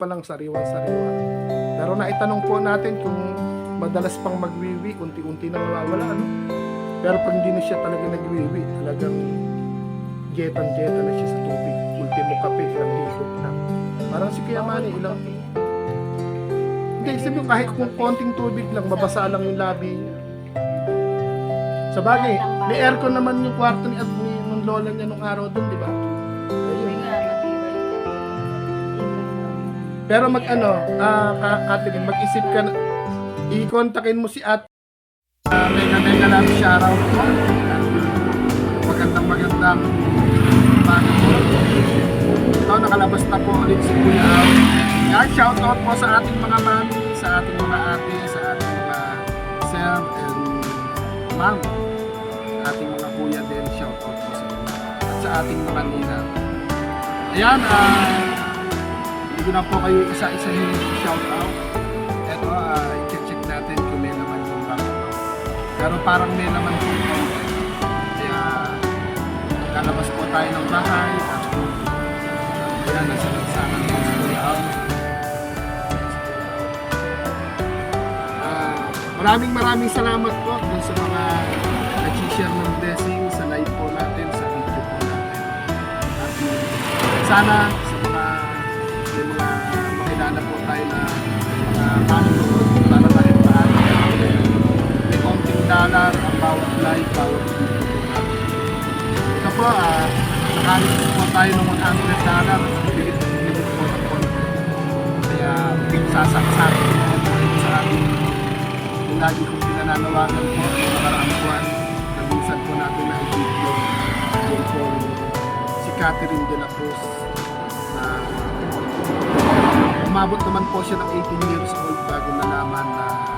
pa lang sariwa-sariwa. Pero naitanong po natin kung madalas pang magwiwi, unti-unti na nawawala. Ano? Pero pag hindi na siya talaga nagwiwi, talagang jetan-jetan na siya sa tubig. Ultimo kape, ilang higop na. Parang si Kuya Manny, ilang... Hindi, mo kahit kung konting tubig lang, mabasa lang yung labi niya. Sa bagay, may aircon naman yung kwarto ni, ni nung lola niya nung araw doon, di ba? Pero mag ano, Ka- Catherine, mag-isip ka na, i-kontakin mo si at uh, mega mega lang shoutout po. Magandang magandang umaga po. Ito, nakalabas na po ulit si Kuya Al. Yan, shoutout po sa ating mga mami, sa ating mga ate, sa ating mga sir and ma'am. Ating mga kuya din, shoutout po sa inyo. At sa ating mga nina. Ayan, ah, hindi ko na po kayo isa-isa yung shoutout. Ito, ah, i-check natin kung may naman yung bangko. Pero parang may naman po ito. Kaya, kalabas po tayo ng bahay. At, ayan, nasa nagsanan po Kuya Al. Ah, maraming maraming salamat po dun sa mga nag-share ng blessing sa live po natin, sa video po natin. At sana dollar ang bawat live, bawat video po natin. Ito po, ah, po tayo ng 100 dollar bigit po ng konti. Kaya sasaksakin po sa ating lagi kong pinananawagan po yung nakaraang buwan na minsan po natin na video yung po si Catherine de la Cruz na umabot naman po siya ng 18 years old bago nalaman na na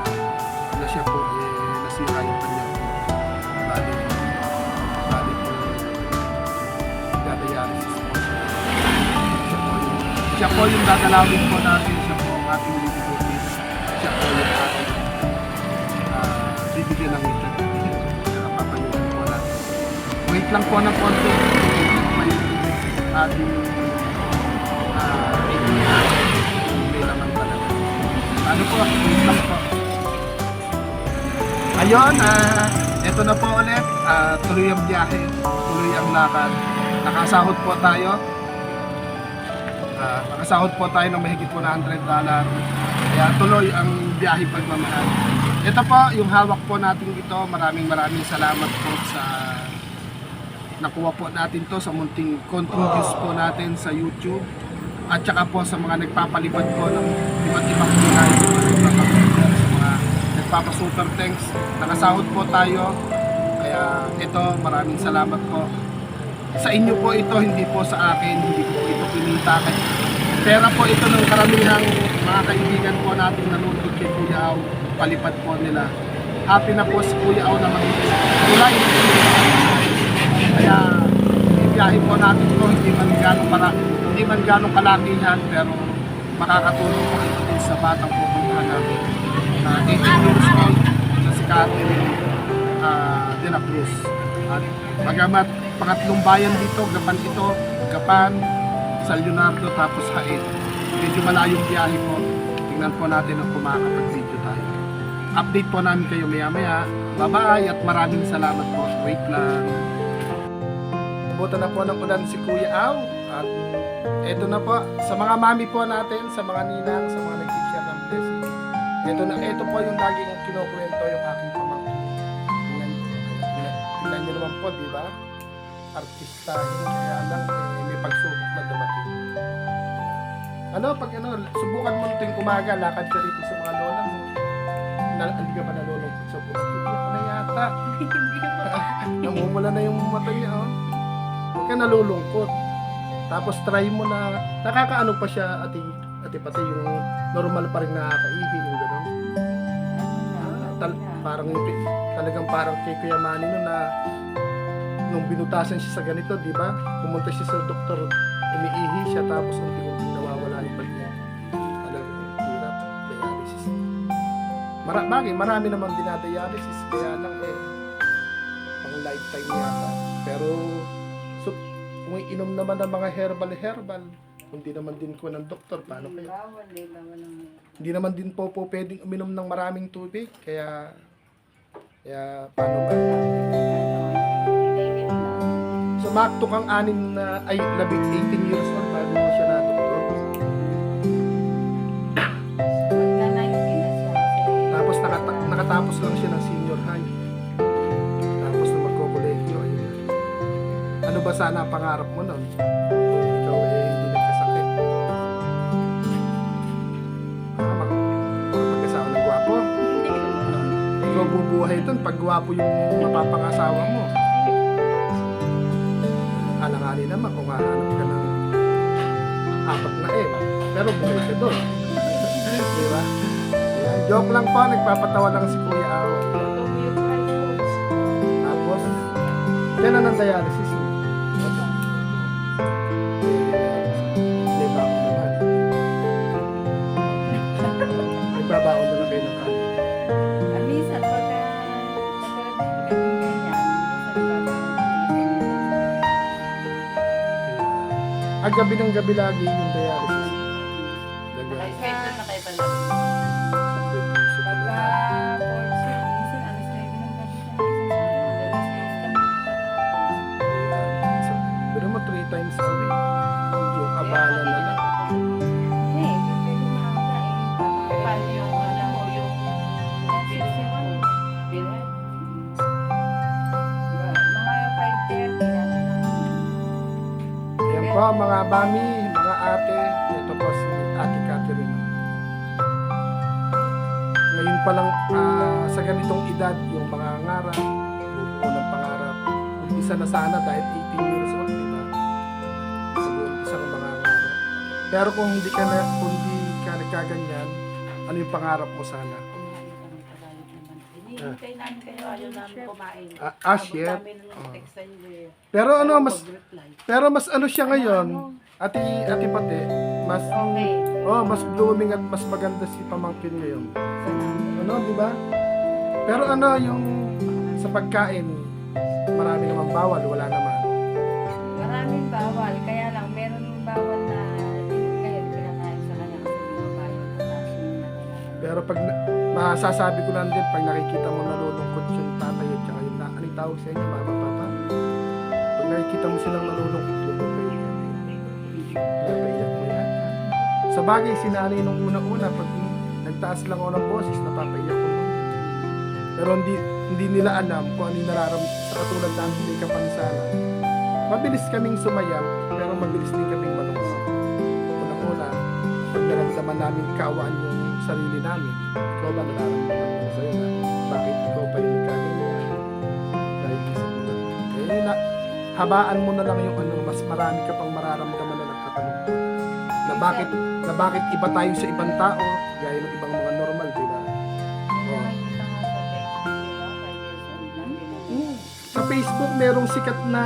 po yung dadalawin po natin, siya po ang ating lilibutin, siya po yung ating ah, bibigyan ng ito. Napapayuhan po natin. Wait lang po ng konti. May ating ah, may laman pala. Ano po? Wait lang po. Ayun, ah, ito na po ulit. Ah, tuloy ang biyahe, tuloy ang lakad. Nakasahod po tayo. Ah, nakasahod po tayo ng mahigit 100 dollar. Kaya tuloy ang biyahe pagmamahal. Ito po, yung hawak po natin ito. Maraming maraming salamat po sa nakuha po natin to sa munting contributes po natin sa YouTube. At saka po sa mga nagpapalipad po ng iba't ibang kulay. Sa mga nagpapa-super thanks. Nakasahod po tayo. Kaya ito maraming salamat po. Sa inyo po ito hindi po sa akin. Hindi po ito pinita kay pera po ito ng karamihang mga kaibigan po natin nanonood kay Kuya Aw palipad po nila. Happy na po si Kuya Aw na kulay kaya ibiyahe po natin to hindi man ganong para hindi man ganong kalakihan pero makakatulong po ito din sa batang pupuntahan natin. Na 18 years old na si Catherine ah, de la Cruz. At magamat pangatlong bayan dito, Gapan ito, Gapan, San Leonardo, tapos Haid. Medyo malayong biyahe po. Tingnan po natin ang kumakapag-video tayo. Update po namin kayo maya-maya. Bye-bye at maraming salamat po. Wait lang. Buta na po ng ulan si Kuya Aw. At eto na po, sa mga mami po natin, sa mga ninang, sa mga nag-share ng blessing. Ito na, ito po yung lagi kong kinukwento yung aking pamangkin. Tingnan, tingnan, tingnan nyo naman po, di ba? Artista, kaya lang eh, pagsubok na dumating. Ano, pag ano, subukan mo tuwing umaga, lakad ka dito sa mga lola mo. Na, hindi ka pa nalulungkot sa buhay. Hindi ka na yata. Namumula na yung mata niya, oh. Huwag ka nalulungkot. Tapos try mo na, nakakaano pa siya, ati, ati pati yung normal pa rin nakakaihi, yung gano'n. Ah, tal, parang talagang parang kay Kuya Manny no na nung binutasan siya sa ganito, di ba? Pumunta siya sa doktor, umiihi siya tapos unti-unti nawawala yung pag niya. Talagang hirap, dialysis. Mara bagay, marami naman dinadialysis, kaya lang eh, pang lifetime yata. Pero, so, kung inom naman ng mga herbal-herbal, Hindi naman din ko ng doktor, paano kaya? Bawal eh, bawal. Hindi naman din po po pwedeng uminom ng maraming tubig, kaya, kaya paano ba? Sumakto kang anin na, ay, labing 18 years old bago mo siya na doktor. Magna 19 na siya kasi... Tapos nakata- nakatapos lang siya ng senior high. Tapos na magko-collegio, ayun. Ano ba sana ang pangarap mo nun? Kung ikaw eh hindi nagkasakit. Ah, mag- makapag-asawa ng gwapo. Ikaw bubuhay dun pag gwapo yung mapapangasawa mo. Alangali naman kung hahanap ka ng apat na M. Pero buhay ka dun. Di ba? Ayan, joke lang po, nagpapatawa lang si Kuya Awa. Tapos, kailan ang dialysis mo? Gabi ng gabi lagi yung dialysis. Naka-schedule na kayo pala. Mami, mga ate. Ito po si Ate Catherine. Ngayon pa lang ah, sa ganitong edad, yung mga ngarap, yung unang pangarap, umpisa na sana dahil 18 years old, di ba? Sa ng mga ngarap. Pero kung hindi ka na, kung hindi ka nagkaganyan, ano yung pangarap mo sana? Hinihintay namin kayo, ayaw namin kumain. Ah, ah, Abot chef. namin ng text sa inyo eh. Pero ano, mas, pero mas ano siya ngayon, ati, ati pati, mas, Okay. oh, mas blooming at mas maganda si pamangkin ngayon. Salamat. Ano, di ba? Pero ano, yung sa pagkain, marami naman bawal, wala naman. Maraming bawal, kaya lang meron yung bawal na hindi kayo pinakain sa kanya kasi yung nakailangan. Pero pag, na- masasabi ko lang din, pag nakikita mo nalulungkot yung tatay at saka yung na, anong tawag sa inyo, mama, papa? Pag nakikita mo silang nalulungkot, yan. Sa bagay, si nanay nung una-una, pag nagtaas lang ako ng boses, napapaiyak ko. Pero hindi hindi nila alam kung ano yung nararamdaman sa katulad namin may kapansanan. Mabilis kaming sumayaw, pero mabilis din kaming malungkot. Unang-una, pag naramdaman namin kaawaan yung sarili namin, ikaw ba nararamdaman mo sa'yo na bakit ikaw pa yung nagkaganyan? Dahil isip mo na, eh, na, habaan mo na lang yung ano, mas marami ka pang mararamdaman na nagkakalungkot. Na bakit, na bakit iba tayo sa ibang tao, gaya ng ibang mga normal, di ba? Oh. Nakikita nga sa Facebook, di ba? Five years old lang. Mm. Sa Facebook, merong sikat na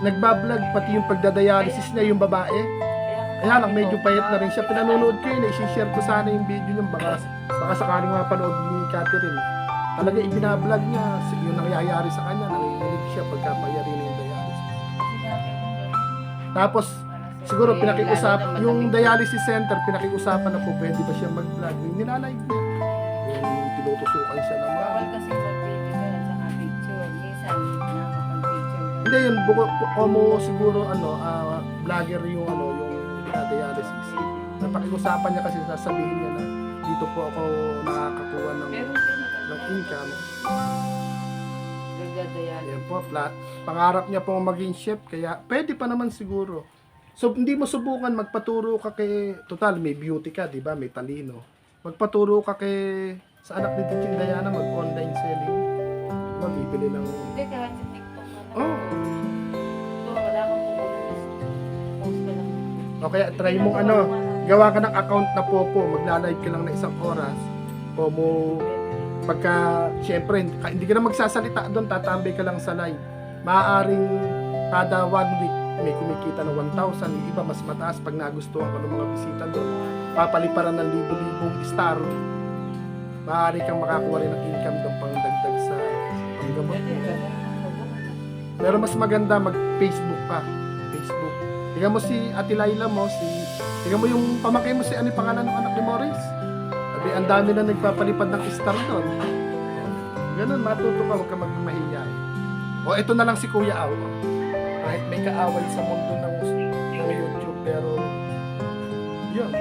nagbablog, pati yung pagdadialysis niya, yung babae. Kaya lang, medyo payat na rin siya. Pinanonood ko yun, eh. share ko sana yung video niya. Baka, baka sakaling mapanood ni Catherine. Talaga, ibinablog niya yung nangyayari sa kanya. Nanginginig siya pagkapayari na yung dialysis. Tapos, siguro pinakiusap, yung dialysis center, pinakiusapan na po pwede ba siya mag-vlog. Yung nilalive niya. Yung tinutusukan siya ng mga kasi mag-video ka at saka picture. Minsan, nakakapag-picture. ka. Hindi yun, buko, mo siguro ano, ah, vlogger yung ano, yung dialysis. Napakiusapan niya kasi sasabihin niya na dito po ako nakakakuha ng, ng income. Yan po, flat. Pangarap niya po maging chef, kaya pwede pa naman siguro. So, hindi mo subukan magpaturo ka kay, total, may beauty ka, di ba? May talino. Magpaturo ka kay, sa anak ni Tiching Diana, mag-online selling. Diba, bibili ng, Hindi, kahit sa TikTok na. Oh. O kaya try mong ano, gawa ka ng account na Popo, magla-live ka lang na isang oras, Pomo, pagka, syempre, hindi ka na magsasalita doon, tatambay ka lang sa live. Maaaring kada one week, may kumikita ng 1,000, yung iba mas mataas pag nagustuhan ko ng mga bisita doon. Papaliparan ng libo-libong star. Maaari kang makakuha rin ng income doon pang dagdag sa panggamot. Pero mas maganda mag-Facebook pa. Tingnan mo si Ate Laila mo, si... Tingnan mo yung pamangkin mo si ano pangalan ng anak ni Morris. Sabi, ang dami na nagpapalipad ng star doon. Ganun, matuto ka, huwag ka magmahiya. O, ito na lang si Kuya Aw. Kahit may kaaway sa mundo ng, ng YouTube, pero... Yun.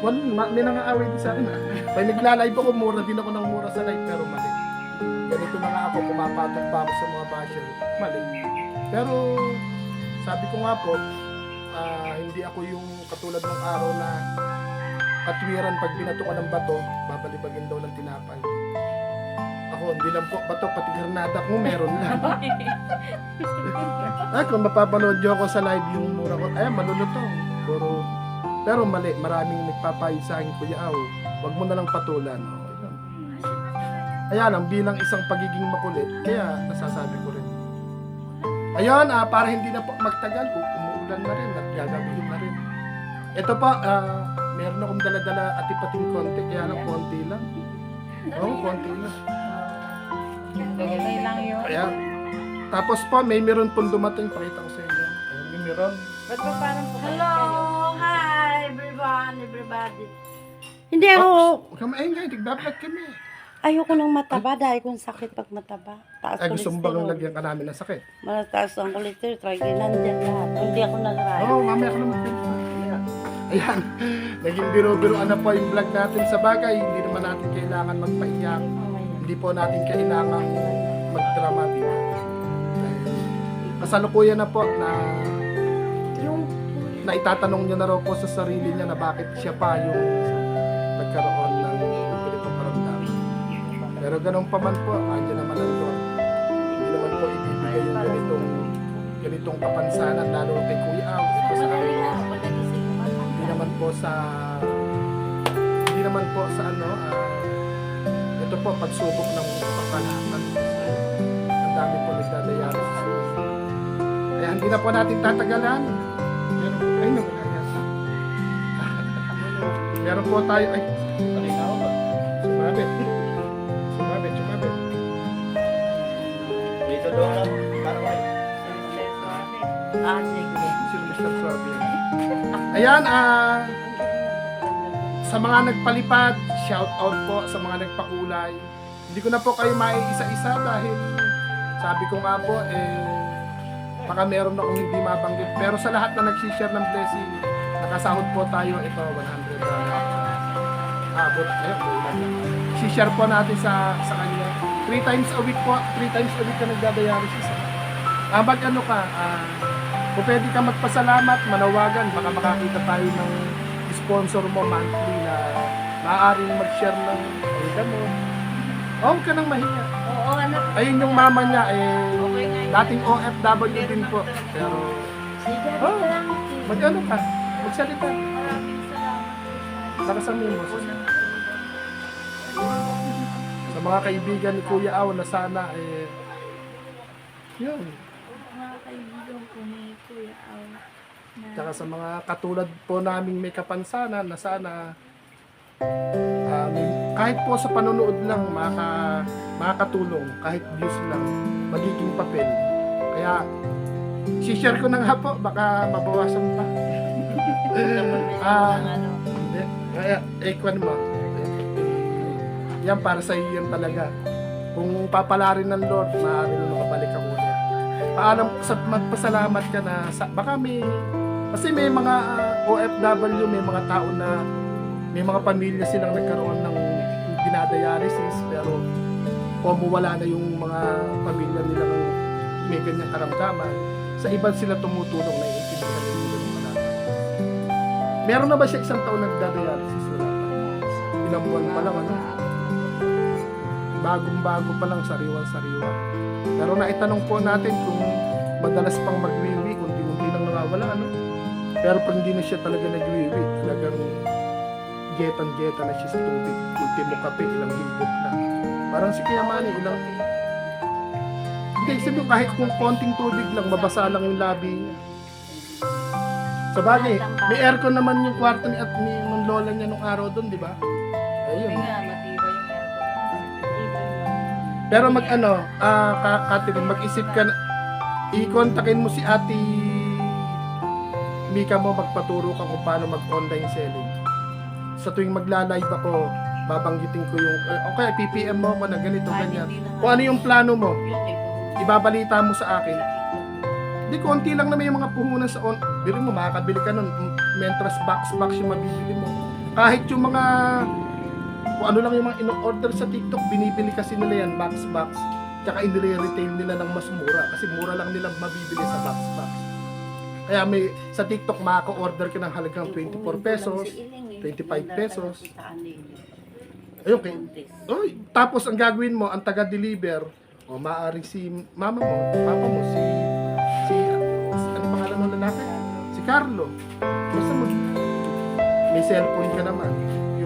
Well, ma- may nangaaway din sa akin. ah. Pag nagla-live ako, mura din ako ng mura sa live, pero mali. Ganito na nga ako, pumapatok pa ako sa mga basher. Mali. Pero, sabi ko nga po, ah, hindi ako yung katulad ng araw na katwiran pag binato ka ng bato, babalibagin daw ng tinapay. Ako, hindi lang po bato, pati granada ko meron lang. ah, kung mapapanood nyo ako sa live yung mura ko, ay, malulutong. Pero, pero mali, maraming nagpapayo sa akin, Kuya Aw, wag mo na lang patulan. Oh. Ayan, ang bilang isang pagiging makulit, kaya nasasabi ko rin. Ayun, ah, para hindi na po magtagal, umuulan na rin at gagawin na rin. Ito po, ah, meron akong dala-dala at ipating konti, kaya lang konti lang. Oo, oh, konti lang. Lagay lang yun. Ayan. Tapos po, may meron pong dumating, pakita ko sa inyo. Ayan, may meron. Ba't ba parang Hello! kayo? Hi, everyone, everybody. Hindi ako, Huwag ka maingay, nagbablog kami. Ayoko ng mataba dahil kung sakit pag mataba. Taas Ay, gusto mo kolesterol. lagyan ka namin ng sakit? Malataas ang kolesterol, triglyceride dyan lahat. Hindi ako nag-ride. Oo, oh, mamaya ka naman. Ayan. Naging biro-biroan na po yung vlog natin sa bagay. Hindi naman natin kailangan magpaiyak. Hindi po natin kailangan magdrama dito. Kasalukuyan na po na Yung, na itatanong niya na raw po sa sarili niya na bakit siya pa yung nagkaroon karamdaman. Pero ganun pa man po, andyan naman ang Lord. Hindi naman po ibibigay yung ganitong ganitong kapansanan lalo kay Kuya Aw. Ito sa amin. Hindi naman po sa hindi naman po sa ano ah, ito po pagsubok ng kapanapan. Ang dami po nagdadayari sa Kaya hindi na po natin tatagalan. Meron, ay, kaya. Meron po tayo, ay. Sumabit, Ayan, ah, sa mga nagpalipad, shout out po sa mga nagpakulay. Hindi ko na po kayo maiisa-isa dahil sabi ko nga po, eh, baka meron akong hindi mabanggit. Pero sa lahat na nagsishare ng blessing, nakasahod po tayo, ito, 100 abot. Ayun, ulan na. Si-share po natin sa sa kanya. Three times a week po, three times a week ka nagdadialysis. Ah, mag ano ka, ah, kung pwede ka magpasalamat, manawagan, baka makakita tayo ng sponsor mo monthly na maaaring mag-share ng organ mo. Oh, huwag ka nang mahiya. Oo, anak. Ayun yung mama niya, eh, Okay nga yun. dating OFW din po. Pero, Sige, Oh. lang. mag ano ka, magsalita. Maraming salamat. Nakasamin mo. Sa mga kaibigan ni Kuya Aw na sana, eh, yun. Mga kaibigan ko ni Kuya Aw. na- Tsaka sa mga katulad po naming may kapansanan na sana may- kahit po sa panonood lang maka, makakatulong, kahit views lang, magiging papel. Kaya, si-share ko na nga po, baka mabawasan pa. Hindi. Kaya, eh, kwan mo. Yan para sa iyo talaga. Kung papalarin ng Lord, maaaring makabalik ako ulit. Paalam, sa, magpasalamat ka na, sa, baka may, kasi may mga ah, OFW, may mga tao na, may mga pamilya silang nagkaroon ng dinadialysis, pero kumuwala na yung mga pamilya nilang may ganyang karamdaman, sa iba sila tumutulong na iintindihan yung. Meron na ba siya isang taon nagdadialysis? Wala pa. Ilang buwan pa lang, ano? Bagong-bago pa lang, sariwan-sariwa. Pero naitanong po natin kung madalas pang magwiwi, unti-unti nang nawawala, ano? Pero pag hindi na siya talaga nagwiwi, talagang getan-geta na siya sa tubig. Ultimo kape, ilang higop na. Parang si Kuya Manny, ilang... Hindi, sabi kahit kung konting tubig lang, mabasa lang yung labi niya. Sa bagay, may aircon naman yung kwarto ni at ni lola niya nung araw doon, di ba? Sabi Ayun. Pero mag ano, ah ka Catherine, mag-isip ka na, i-kontakin mo si Ate Mika mo, magpaturo ka kung paano mag-online selling. Sa tuwing magla-live ako, babanggitin ko yung, eh, okay, PPM mo ako na ganito, ganyan. Kung ano yung plano mo, ibabalita mo sa akin. Di konti lang naman yung mga puhunan sa on. Biro mo, makakabili ka nun. Mentras box box yung mabibili mo. Kahit yung mga kung ano lang yung mga in-order sa TikTok, binibili kasi nila yan, box box. Tsaka inire-retail nila ng mas mura kasi mura lang nila mabibili sa box box. Kaya may sa TikTok makaka-order ka ng halagang 24 pesos. 25 pesos. Ayun, kay, Oy, tapos ang gagawin mo, ang taga-deliver, o maaaring si mama mo, papa mo, si, si, ano pangalan ng lalaki? Si Carlo. Basta mag, may cellphone ka naman.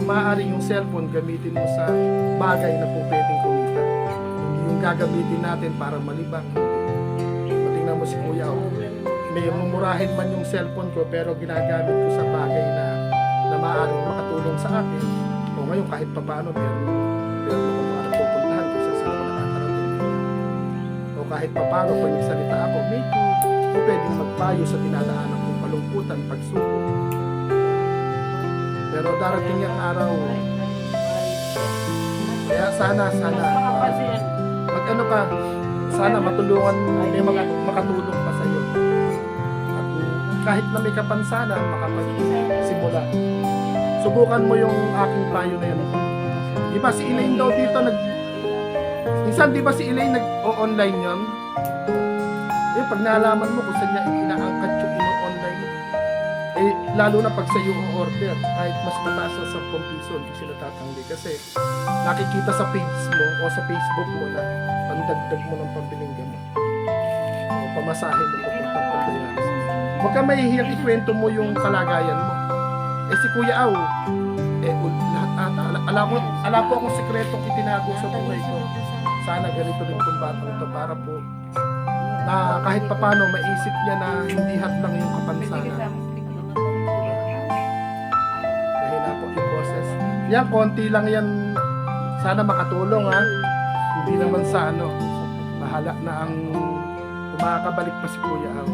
Yung maaaring yung cellphone, gamitin mo sa bagay na po pwedeng kumita. Yung gagamitin natin para malibang. Patingnan mo si Kuya, oh. may mumurahin man yung cellphone ko, pero ginagamit ko sa bagay na, na maaaring makatulong sa akin. O ngayon, kahit pa paano, meron, meron ako mga napupuntahan kung saan saan nakakarating. O kahit pa paano, pag nagsalita ako, medyo pwedeng magpayo sa dinadaanan kong kalungkutan, pagsubok. Pero darating yung araw, kaya sana, sana, uh, mag ano ka, sana matulungan, may makatulong pa sa'yo. At kahit na may kapansanan, makapagsimula. Subukan mo yung aking payo na yun. Di ba si Elaine daw dito nag... Minsan di ba si Elaine nag-o-online yun? Eh, pag nalaman mo kung saan niya lalo na pag sa'yo order, kahit mas mataas na 10 piso, hindi sila tatanggi. Kasi nakikita sa page mo o sa Facebook mo na pandagdag mo ng pambiling gamot. O pamasahe mo papuntang pandayaris. Huwag ka mahihiyang ikwento mo yung kalagayan mo. Eh si Kuya Aw, eh lahat ata, ala, ko, ala po akong sekretong itinago sa buhay ko. Sana ganito rin itong batang ito para po na kahit papano maisip niya na hindi hadlang yung kapansanan. Yan, konti lang yan. Sana makatulong ha. Hindi naman sa ano, mahala na ang kumakabalik pa si Kuya Aw.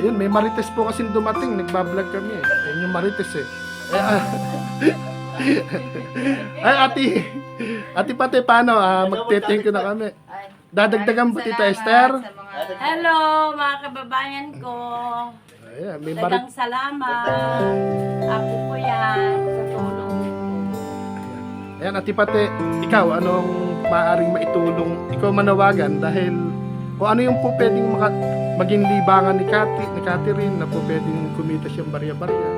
Ayun, may marites po kasi dumating. Nagbablog kami eh. Ayun yung marites eh. Ay, ati. Ati pati, paano? Ah, magte-thank you na kami. Dadagdagan ba tita Esther? Hello, mga kababayan ko. Ayan, may marit Dagang salamat. Ako po yan. Ayan, Ati Pate, ikaw, anong maaaring maitulong? Ikaw manawagan dahil kung ano yung po pwedeng maka, maging libangan ni Kati, ni Catherine na po pwedeng kumita siyang barya-barya.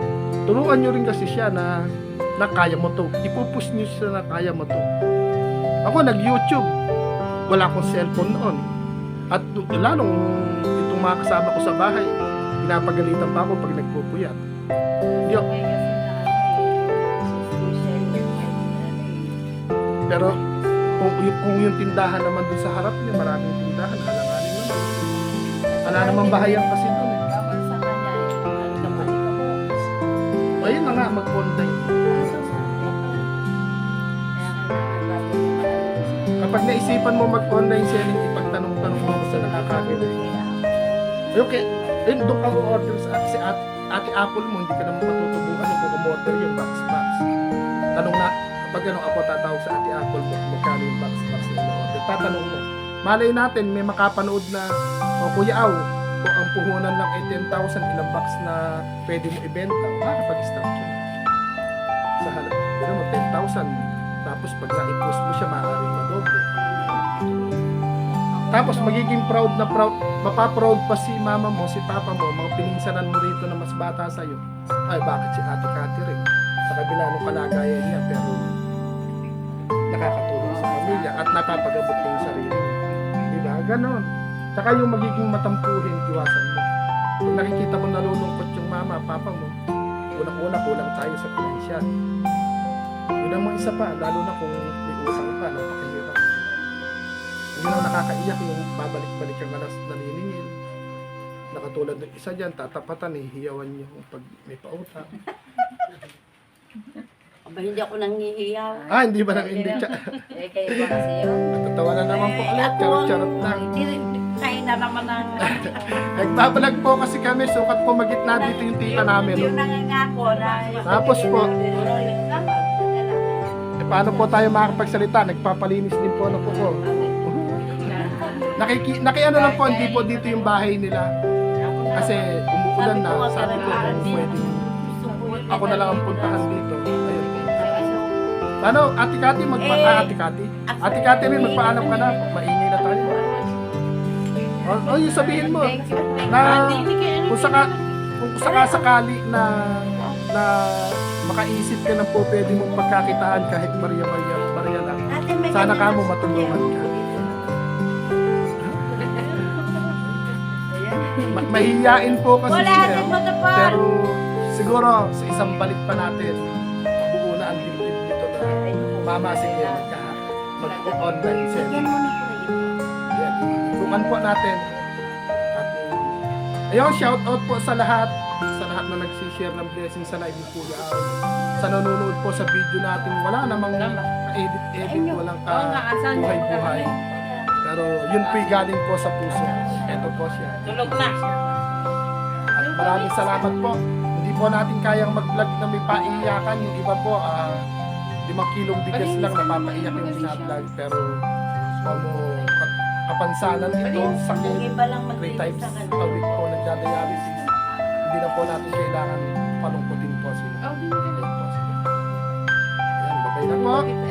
Turuan nyo rin kasi siya na, na kaya mo to. Ipupush nyo siya na kaya mo to. Ako nag-YouTube. Wala akong cellphone noon. At lalong itong mga kasama ko sa bahay, pinapagalitan pa ako pag nagpupuyat. Hindi ako, Pero kung, kung yung tindahan naman doon sa harap niya, maraming tindahan, alanganin naman. Wala naman bahayan kasi doon eh. Ayun na nga, mag-online. Kapag naisipan mo mag-online selling, ipagtanong-tanong mo sa nakakabili. Okay, ayun, doon ka order sa si ate, ate Apple mo, hindi ka naman matutubuan kung umorder yung box-box. Ano ako tatawag sa ate Apple mo, magkano yung box-box na in-order. Tatanong mo. Malay natin, may makapanood na, o Kuya Aw, kung ang puhunan lang ay 10,000, ilang box na pwede mo ibenta, makakapag-start yun. Sa halap, ano mo, 10,000. Tapos pag na-post mo siya, maaaring madoble. Tapos magiging proud na proud, mapaproud pa si mama mo, si papa mo, mga pininsanan mo rito na mas bata sa'yo. Ay, bakit si ate Catherine? Sa kabila ng kalagayan niya, pero pamilya at napapagabot niya yung sarili niya. Di ba? Ganon. Tsaka yung magiging matampuhin, iwasan mo. Kung nakikita mo nalulungkot yung mama, papa mo, unang-una kulang tayo sa pinansyal. Yun ang mga isa pa, lalo na kung may utang pa, napakahirap. Yun ang nakakaiyak yung babalik-balik ang alas naniningil. Nakatulad ng isa dyan, tatapatan, hihiyawan niya kung pag may pautang. Aba, hindi ako nanghihiyaw. Ah, hindi ba nang hindi? Eh, kayo ba kasi yun? Natatawa na naman po ulit, charot-charot rin, kayo na naman ang... Nagbabalag po kasi kami, sukat po magitna dito yung tita namin. Yung nangangako na... Tapos po, eh, paano po tayo makakapagsalita? Nagpapalinis din po ng kuko. Nakiki, nakiano lang po, hindi po dito yung bahay nila. Kasi umuulan na, sabi ko kung pwede. Ako na lang ang puntahan dito. Ayun. Paano, Ate Kati, magpa... Eh, ah, Ate Kati? Ate Kati rin, magpaalam ka na. Maingay na tayo. Oh, oh yung sabihin mo. Na, you. kung saka, kung saka sakali na na makaisip ka ng po pwede mong pagkakitaan kahit Maria Maria Maria lang. Sana ka mo matulungan ka. Ma- mahihiyain po kasi Wala siya. pa. Pero siguro sa isang balik pa natin, na mamasig yan magka mag-online selling. Yan. Po natin. At ayun, shout out po sa lahat sa lahat na nagsishare ng blessing sa live ni Kuya Al. Sa nanonood po sa video natin, wala namang edit-edit, walang Oo nga, asan yun? buhay-buhay. Pero yun po'y galing po sa puso. Ito po siya. Tulog na. At maraming salamat po. Hindi po natin kayang mag-vlog na may paiyakan. Yung iba po, ah, limang kilong bigas lang napapaiyak yung binablog. Pero, como kapansanan ito, sakit, three times a week po nagdadialysis. Hindi na po natin kailangan palungkutin po sila. Oh, po sila. Ayan, babay na po.